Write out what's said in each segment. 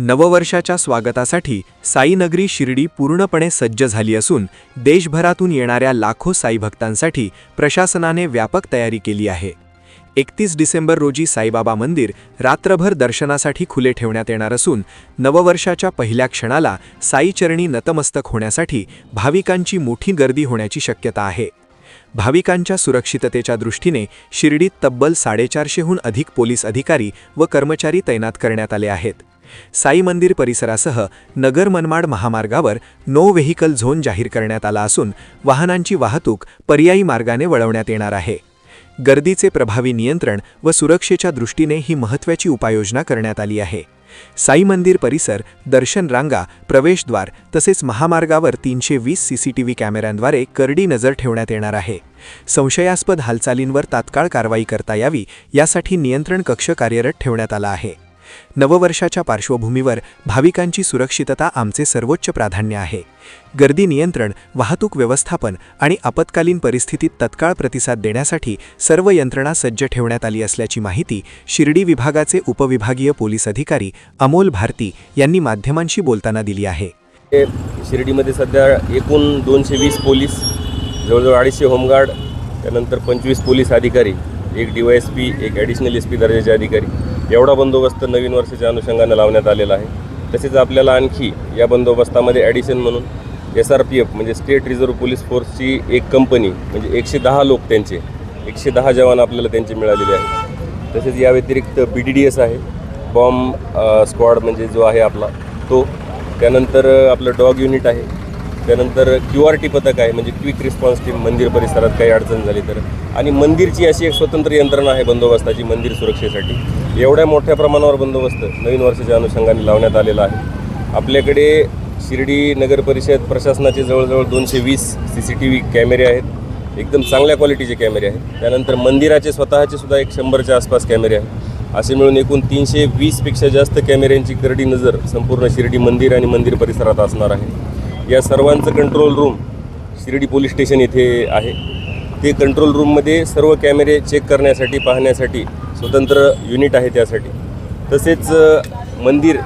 नववर्षाच्या स्वागतासाठी साईनगरी शिर्डी पूर्णपणे सज्ज झाली असून देशभरातून येणाऱ्या लाखो साई भक्तांसाठी प्रशासनाने व्यापक तयारी केली आहे. एकतीस डिसेंबर रोजी साईबाबा मंदिर रात्रभर दर्शनासाठी खुले ठेवण्यात येणार असून नववर्षाच्या पहिल्या क्षणाला साईचरणी नतमस्तक होण्यासाठी भाविकांची मोठी गर्दी होण्याची शक्यता आहे. भाविकांच्या सुरक्षिततेच्या दृष्टीने शिर्डीत तब्बल साडेचारशेहून अधिक पोलीस अधिकारी व कर्मचारी तैनात करण्यात आले आहेत. साई मंदिर परिसरासह नगर मनमाड महामार्गावर नो व्हेकल झोन जाहीर करण्यात आला असून वाहनांची वाहतूक पर्यायी मार्गाने वळवण्यात येणार आहे. गर्दीचे प्रभावी नियंत्रण व सुरक्षेच्या दृष्टीने ही महत्त्वाची उपाययोजना करण्यात आली आहे. साई मंदिर परिसर दर्शन रांगा प्रवेशद्वार तसेच महामार्गावर तीनशे वीस सीसीटीव्ही कॅमेऱ्यांद्वारे करडी नजर ठेवण्यात येणार आहे. संशयास्पद हालचालींवर तात्काळ कारवाई करता यावी यासाठी नियंत्रण कक्ष कार्यरत ठेवण्यात आला आहे. नववर्षाच्या पार्श्वभूमीवर भाविकांची सुरक्षितता आमचे सर्वोच्च प्राधान्य आहे. गर्दी नियंत्रण वाहतूक व्यवस्थापन आणि आपत्कालीन परिस्थितीत तत्काळ प्रतिसाद देण्यासाठी सर्व यंत्रणा सज्ज ठेवण्यात आली असल्याची माहिती शिर्डी विभागाचे उपविभागीय पोलीस अधिकारी अमोल भारती यांनी माध्यमांशी बोलताना दिली आहे. शिर्डीमध्ये सध्या एकूण दोनशे वीस पोलीस जवळजवळ अडीचशे होमगार्ड त्यानंतर पंचवीस पोलीस अधिकारी एक डी वाय एस पी एक ॲडिशनल एस पी दर्जाचे अधिकारी. एवढा बंदोबस्त नवीन वर्षाच्या अनुषंगाने लावण्यात आलेला आहे. तसेच आपल्याला आणखी या बंदोबस्तामध्ये ॲडिशन म्हणून एस आर पी एफ म्हणजे स्टेट रिझर्व्ह पोलीस फोर्सची एक कंपनी म्हणजे एकशे दहा लोक त्यांचे एकशे दहा जवान आपल्याला त्यांचे मिळालेले आहेत. तसेच या व्यतिरिक्त बी डी डी एस आहे. बॉम्ब स्क्वॉड म्हणजे जो आहे आपला तो. त्यानंतर आपलं डॉग युनिट आहे. त्यानंतर क्यू आर टी पथक आहे म्हणजे क्विक रिस्पॉन्स टीम मंदिर परिसरात काही अडचण झाली तर. आणि मंदिरची अशी एक स्वतंत्र यंत्रणा आहे बंदोबस्ताची मंदिर सुरक्षेसाठी. एवढ्या मोठ्या प्रमाणावर बंदोबस्त नवीन वर्षाच्या अनुषंगाने लावण्यात आलेला आहे. आपल्याकडे शिर्डी नगर परिषद प्रशासनाचे जवळजवळ दोनशे वीस सी सी टी व्ही कॅमेरे आहेत. एकदम चांगल्या क्वालिटीचे कॅमेरे आहेत. त्यानंतर मंदिराचे स्वतःचे सुद्धा एक शंभरच्या आसपास कॅमेरे आहेत. असे मिळून एकूण तीनशे वीसपेक्षा जास्त कॅमेऱ्यांची करडी नजर संपूर्ण शिर्डी मंदिर आणि मंदिर परिसरात असणार आहे. या सर्वांचं control room Shirdi police station येथे आहे. ते कंट्रोल रूममध्ये सर्व कॅमेरे चेक करण्यासाठी पाहण्यासाठी स्वतंत्र युनिट आहे त्यासाठी. तसेच मंदिर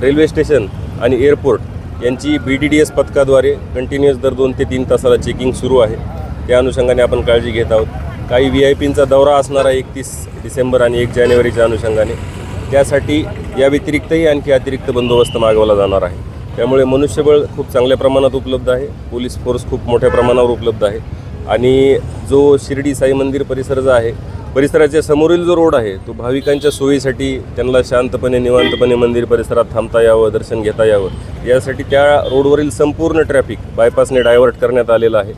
रेल्वे स्टेशन आणि एअरपोर्ट यांची बी डी डी एस पथकाद्वारे कंटिन्युअस दर दोन ते तीन तासाला चेकिंग सुरू आहे. त्या अनुषंगाने आपण काळजी घेत आहोत. काही व्ही आय पींचा दौरा असणार आहे एकतीस डिसेंबर आणि एक जानेवारीच्या अनुषंगाने. त्यासाठी या व्यतिरिक्तही आणखी अतिरिक्त बंदोबस्त मागवला जाणार आहे. त्यामुळे मनुष्यबळ खूप चांगल्या प्रमाणात उपलब्ध आहे. पोलीस फोर्स खूप मोठ्या प्रमाणावर उपलब्ध आहे. आणि जो शिर्डी साई मंदिर परिसर जो आहे परिसराच्या समोरील जो रोड आहे तो भाविकांच्या सोयीसाठी त्यांना शांतपणे निवांतपणे मंदिर परिसरात थांबता यावं दर्शन घेता यावं. यासाठी त्या रोडवरील संपूर्ण ट्रॅफिक बायपासने डायव्हर्ट करण्यात आलेला आहे.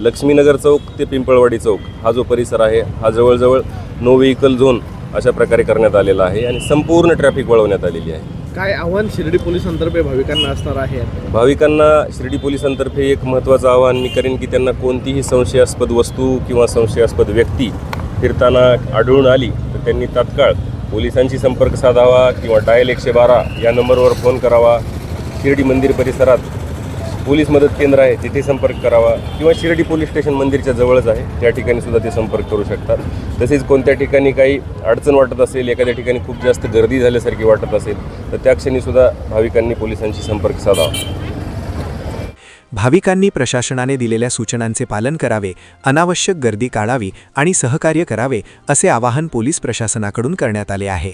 लक्ष्मीनगर चौक ते पिंपळवाडी चौक हा जो परिसर आहे हा जवळजवळ नो व्हेकल झोन अशा प्रकारे करण्यात आलेला आहे आणि संपूर्ण ट्रॅफिक वळवण्यात आलेली आहे. काय आव्हान शिर्डी पोलिसांतर्फे भाविकांना असणार आहे? भाविकांना शिर्डी पोलिसांतर्फे एक महत्त्वाचं आव्हान मी करेन की त्यांना कोणतीही संशयास्पद वस्तू किंवा संशयास्पद व्यक्ती फिरताना आढळून आली तर त्यांनी तात्काळ पोलिसांशी संपर्क साधावा किंवा डायल एकशे बारा या नंबरवर फोन करावा. शिर्डी मंदिर परिसरात पोलीस मदत केंद्र आहे तिथे संपर्क करावा. किंवा शिर्डी पोलीस स्टेशन मंदिरच्या जवळच आहे त्या ठिकाणी सुद्धा ते संपर्क करू शकतात. तसेच कोणत्या ठिकाणी काही अडचण वाटत असेल एखाद्या ठिकाणी खूप जास्त गर्दी झाल्यासारखी वाटत असेल तर त्या क्षणी सुद्धा भाविकांनी पोलिसांशी संपर्क साधावा. भाविकांनी प्रशासनाने दिलेल्या सूचनांचे पालन करावे अनावश्यक गर्दी काढावी आणि सहकार्य करावे असे आवाहन पोलीस प्रशासनाकडून करण्यात आले आहे.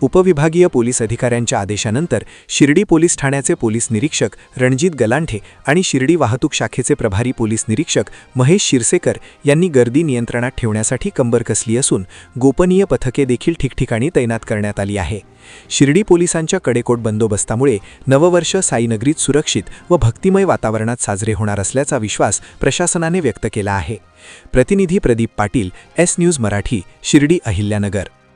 उपविभागीय पोलीस अधिकाऱ्यांच्या आदेशानंतर शिर्डी पोलीस ठाण्याचे पोलीस निरीक्षक रणजित गलांठे आणि शिर्डी वाहतूक शाखेचे प्रभारी पोलीस निरीक्षक महेश शिरसेकर यांनी गर्दी नियंत्रणात ठेवण्यासाठी कंबर कसली असून गोपनीय पथके देखील ठिकठिकाणी तैनात करण्यात आली आहे. शिर्डी पोलिसांच्या कडेकोट बंदोबस्तामुळे नववर्ष साईनगरीत सुरक्षित व भक्तिमय वातावरणात साजरे होणार असल्याचा विश्वास प्रशासनाने व्यक्त केला आहे. प्रतिनिधी प्रदीप पाटील एस न्यूज मराठी शिर्डी अहिल्यानगर.